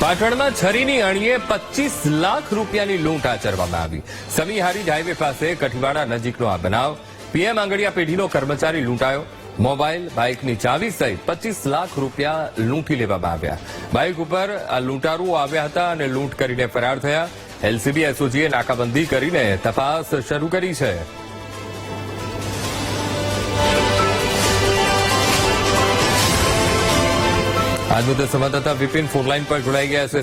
પાટણમાં છરીની અણીએ પચીસ લાખ રૂપિયાની લૂંટ આચરવામાં આવી. સમીહારી હાઈવે પાસે કઠીવાડા નજીકનો આ બનાવ. પીએમ આંગડિયા પેઢીનો કર્મચારી લૂંટાયો. મોબાઈલ, બાઇકની ચાવી સહિત પચીસ લાખ રૂપિયા લૂંટી લેવામાં આવ્યા. બાઇક ઉપર આ લૂંટારુઓ આવ્યા હતા અને લૂંટ કરીને ફરાર થયા. એલસીબી એસઓજીએ નાકાબંધી કરીને તપાસ શરૂ કરી છે. આજનો તે સંવાદદાતા વિપિન ફોનલાઈન પર જોડાઈ ગયા છે.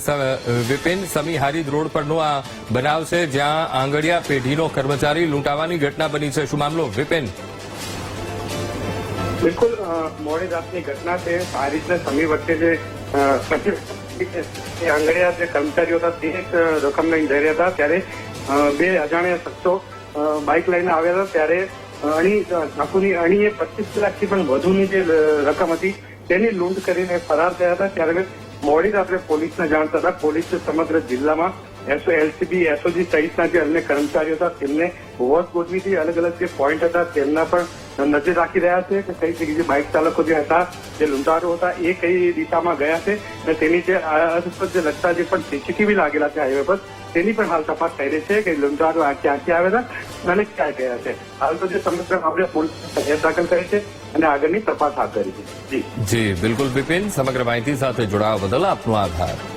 વિપિન, સમી હારીદ રોડ પરનો આ બનાવ છે, જ્યાં આંગડિયા પેઢીનો કર્મચારી લૂંટાવાની ઘટના બની છે. શું મામલો? વિપિન. બિલકુલ મોડી રાતની ઘટના છે. આ રીતના સમી વચ્ચે જે આંગળીયા જે કર્મચારીઓ હતા, તે એક રકમ લઈને જઈ રહ્યા હતા. ત્યારે બે અજાણ્યા શખ્સો બાઇક લઈને આવ્યા હતા. ત્યારે અણી ચાકુની અણીએ પચીસ લાખથી પણ વધુની જે રકમ હતી. તેની લૂંટ કરીને ફરાર થયા હતા, ત્યારે મોડી રાત્રે પોલીસને જાણ થતા પોલીસે સમગ્ર જિલ્લામાં એસો એલસીબી એસઓજી સહિતના જે અન્ય કર્મચારીઓ હતા, તેમને વોચ ગોઠવીથી અલગ અલગ જે પોઈન્ટ હતા, તેમના પણ નજર રાખી રહ્યા છે કે કઈ જગ્યાએ બાઇક ચાલકો જે હતા, જે લૂંટારો હતા, એ કઈ દિશામાં ગયા છે અને તેની જે જે લગતા જે પણ સીસીટીવી લાગેલા છે હાઈવે પર, તેની પણ હાલ તપાસ થઈ રહી છે કે લૂંટારો ક્યાંથી આવેલા અને ક્યાં ગયા છે. હાલ તો જે સમગ્ર મામલે પોલીસ ફરિયાદ દાખલ કરી છે અને આગળની તપાસ હાથ ધરી છે. જી. બિલકુલ બિપિન સમગ્ર માહિતી સાથે જોડાવા બદલ આપનો આભાર.